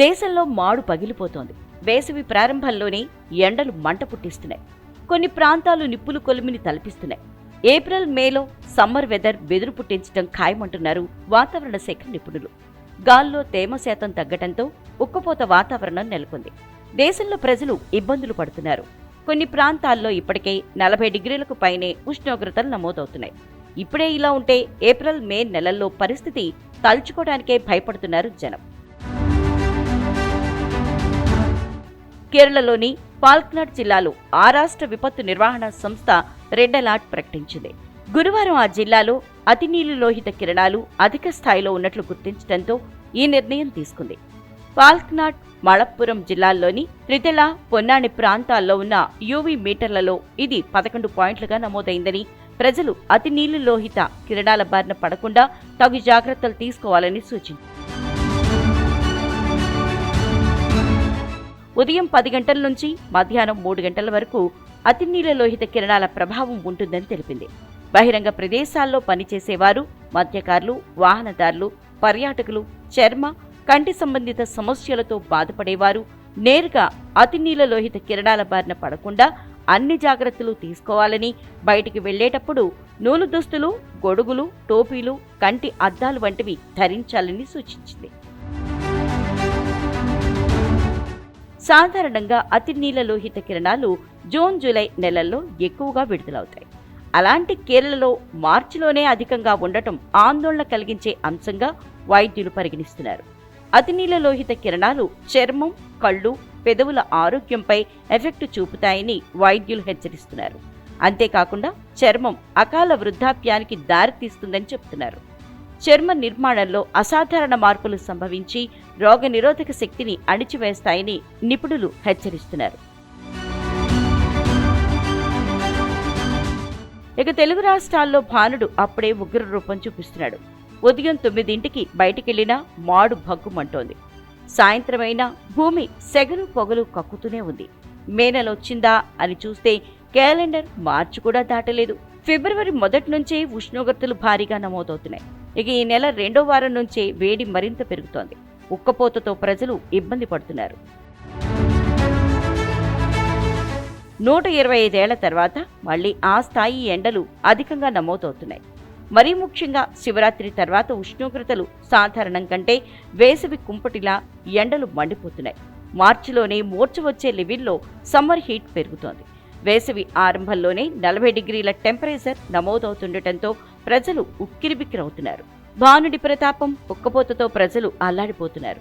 దేశంలో మాడు పగిలిపోతోంది. వేసవి ప్రారంభంలోనే ఎండలు మంట పుట్టిస్తున్నాయి. కొన్ని ప్రాంతాలు నిప్పులు కొలిమిని తలపిస్తున్నాయి. ఏప్రిల్ మేలో సమ్మర్ వెదర్ బెదురు పుట్టించడం ఖాయమంటున్నారు వాతావరణ శాఖ నిపుణులు. గాల్లో తేమ శాతం తగ్గటంతో ఉక్కపోత వాతావరణం నెలకొంది. దేశంలో ప్రజలు ఇబ్బందులు పడుతున్నారు. కొన్ని ప్రాంతాల్లో ఇప్పటికే నలభై డిగ్రీలకు పైనే ఉష్ణోగ్రతలు నమోదవుతున్నాయి. ఇప్పుడే ఇలా ఉంటే ఏప్రిల్ మే నెలల్లో పరిస్థితి తలుచుకోవడానికే భయపడుతున్నారు జనం. కేరళలోని పాల్క్నాడ్ జిల్లాలో ఆ రాష్ట్ర విపత్తు నిర్వహణ సంస్థ రెడ్ అలర్ట్ ప్రకటించింది. గురువారం ఆ జిల్లాలో అతి లోహిత కిరణాలు అధిక స్థాయిలో ఉన్నట్లు గుర్తించడంతో ఈ నిర్ణయం తీసుకుంది. పాల్క్నాడ్ మళప్పురం జిల్లాల్లోని త్రితెల పొన్నాని ప్రాంతాల్లో ఉన్న యూవీ మీటర్లలో ఇది పదకొండు పాయింట్లుగా నమోదైందని ప్రజలు అతి నీలి లోహిత కిరణాల బారిన పడకుండా తగు జాగ్రత్తలు తీసుకోవాలని సూచించారు ఉదయం పది గంటల నుంచి మధ్యాహ్నం మూడు గంటల వరకు అతినీల లోహిత కిరణాల ప్రభావం ఉంటుందని తెలిపింది. బహిరంగ ప్రదేశాల్లో పనిచేసేవారు మద్యకారులు వాహనదారులు పర్యాటకులు చర్మ కంటి సంబంధిత సమస్యలతో బాధపడేవారు నేరుగా అతినీల లోహిత కిరణాల బారిన పడకుండా అన్ని జాగ్రత్తలు తీసుకోవాలని బయటికి వెళ్ళేటప్పుడు నూలు దుస్తులు గొడుగులు టోపీలు కంటి అద్దాలు వంటివి ధరించాలని సూచించింది. సాధారణంగా అతి నీలలోహిత కిరణాలు జూన్ జూలై నెలల్లో ఎక్కువగా విడుదలవుతాయి. అలాంటి కేరళలో మార్చిలోనే అధికంగా ఉండటం ఆందోళన కలిగించే అంశంగా వైద్యులు పరిగణిస్తున్నారు. అతి నీల కిరణాలు చర్మం కళ్ళు పెదవుల ఆరోగ్యంపై ఎఫెక్ట్ చూపుతాయని వైద్యులు హెచ్చరిస్తున్నారు. అంతేకాకుండా చర్మం అకాల వృద్ధాప్యానికి దారితీస్తుందని చెబుతున్నారు చర్మ నిర్మాణంలో అసాధారణ మార్పులు సంభవించి రోగనిరోధక శక్తిని అణిచివేస్తాయని నిపుణులు హెచ్చరిస్తున్నారు. ఇక తెలుగు రాష్ట్రాల్లో భానుడు అప్పుడే ఉగ్ర రూపం చూపిస్తున్నాడు. ఉదయం తొమ్మిదింటికి బయటికెళ్ళినా మాడు భగ్గుమంటోంది. సాయంత్రమైనా భూమి సెగలు పొగలు కక్కుతూనే ఉంది. మేనలొచ్చిందా వచ్చిందా అని చూస్తే క్యాలెండర్ మార్చి కూడా దాటలేదు. ఫిబ్రవరి మొదటి నుంచే ఉష్ణోగ్రతలు భారీగా నమోదవుతున్నాయి. ఇక ఈ నెల రెండో వారం నుంచే వేడి మరింత పెరుగుతోంది. ఉక్కపోతతో ప్రజలు ఇబ్బంది పడుతున్నారు. నూట ఇరవై ఐదేళ్ళ తర్వాత మళ్ళీ ఆ స్థాయి ఎండలు అధికంగా నమోదవుతున్నాయి. మరీ ముఖ్యంగా శివరాత్రి తర్వాత ఉష్ణోగ్రతలు సాధారణం కంటే వేసవి కుంపటిలా ఎండలు మండిపోతున్నాయి. మార్చిలోనే మూర్చ వచ్చే లెవెల్లో సమ్మర్ హీట్ పెరుగుతోంది. వేసవి ఆరంభంలోనే నలభై డిగ్రీల టెంపరేచర్ నమోదవుతుండటంతో ప్రజలు ఉక్కిరిబిక్కిరవుతున్నారు. భానుడి ప్రతాపం ఉక్కపోతతో ప్రజలు అల్లాడిపోతున్నారు.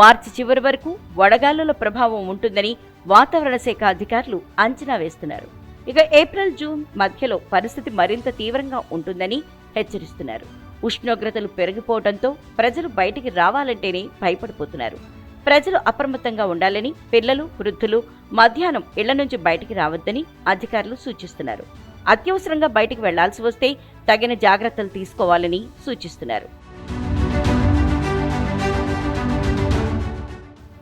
మార్చి చివరి వరకు వడగాలుల ప్రభావం ఉంటుందని వాతావరణ శాఖ అధికారులు అంచనా వేస్తున్నారు. ఇక ఏప్రిల్ జూన్ మధ్యలో పరిస్థితి మరింత తీవ్రంగా ఉంటుందని హెచ్చరిస్తున్నారు. ఉష్ణోగ్రతలు పెరిగిపోవడంతో ప్రజలు బయటికి రావాలంటేనే భయపడిపోతున్నారు. ప్రజలు అప్రమత్తంగా ఉండాలని పిల్లలు వృద్ధులు మధ్యాహ్నం ఇళ్ళ నుంచి బయటికి రావద్దని అధికారులు సూచిస్తున్నారు. అత్యవసరంగా బయటికి వెళ్ళాల్సి వస్తే తగిన జాగ్రత్తలు తీసుకోవాలని సూచిస్తున్నారు.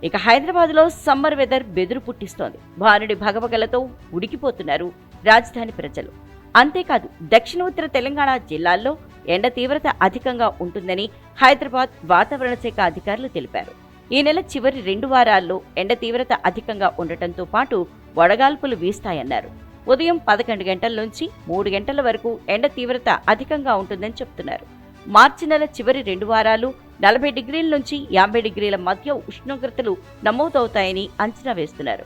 ఇక హైదరాబాద్లో సమ్మర్ వెదర్ బెదురు పుట్టిస్తోంది. భానుడి భగభగలతో ఉడికిపోతున్నారు రాజధాని ప్రజలు. అంతేకాదు దక్షిణ ఉత్తర తెలంగాణ జిల్లాల్లో ఎండ తీవ్రత అధికంగా ఉంటుందని హైదరాబాద్ వాతావరణ శాఖ అధికారులు తెలిపారు. ఈ నెల చివరి రెండు వారాల్లో ఎండ తీవ్రత అధికంగా ఉండటంతో పాటు వడగాల్పులు వీస్తాయన్నారు. ఉదయం పదకొండు గంటల నుంచి మూడు గంటల వరకు ఎండ తీవ్రత అధికంగా ఉంటుందని చెప్తున్నారు. మార్చి నెల చివరి రెండు వారాలు నలభై డిగ్రీల నుంచి యాభై డిగ్రీల మధ్య ఉష్ణోగ్రతలు నమోదవుతాయని అంచనా వేస్తున్నారు.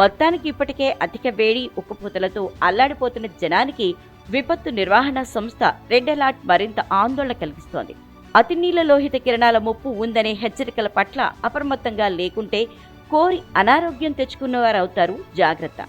మొత్తానికి ఇప్పటికే అధిక వేడి ఉక్కుపోతలతో అల్లాడిపోతున్న జనానికి విపత్తు నిర్వహణ సంస్థ రెడ్ అలర్ట్ మరింత ఆందోళన కలిగిస్తోంది. అతి నీల లోహిత కిరణాల ముప్పు ఉందనే హెచ్చరికల పట్ల అప్రమత్తంగా లేకుంటే కోరి అనారోగ్యం తెచ్చుకున్నవారవుతారు జాగ్రత్త.